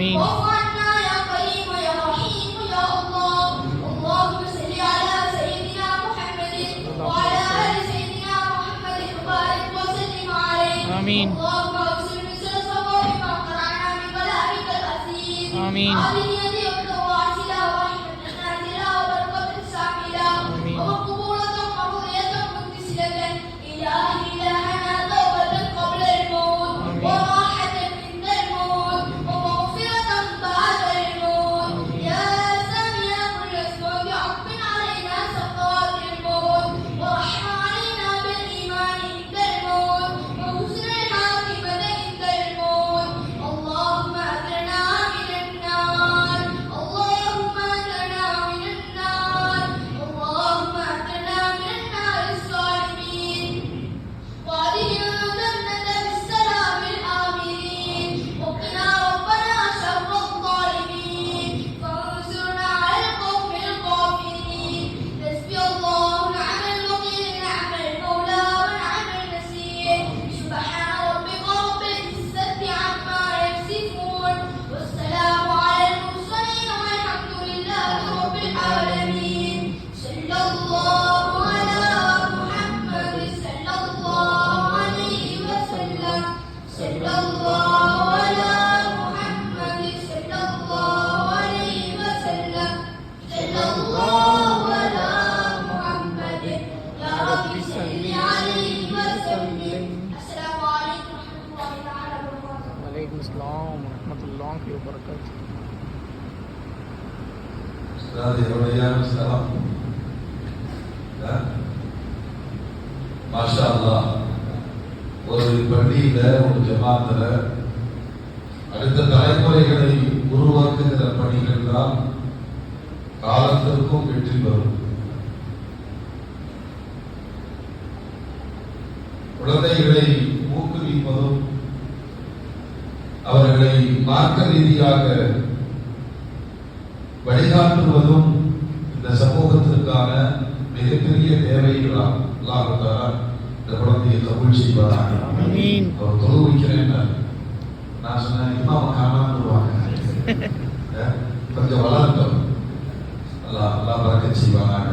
آمين. يا كريم يا رحيم يا الله اللهم صل على سيدنا محمد وعلى ال سيدنا محمد وبارك وسلم عليه آمين. اللهم اغفر من آمين. वालेकुम अस्सलाम वरहमतुल्लाह व बरकातहू அடுத்த தலைமுறைகளை உருவாக்குகிற பணிகள் தான் காலத்திற்கும் வெற்றி வரும் குழந்தைகளை ஊக்குவிப்பதும் அவர்களை மார்க்க ரீதியாக வழிகாட்டுவதும் இந்த சமூகத்திற்கான மிகப்பெரிய தேவைகளாகும் அல்லாஹால இந்த குழந்தையை கபூல் செய்வாராக. அவர் தொழு நான். சொன்னேன் இமாம காணாமல் வருவாங்க கொஞ்சம் வளர்ந்தோம் அல்லா அல்லா பறக்க செய்வாராக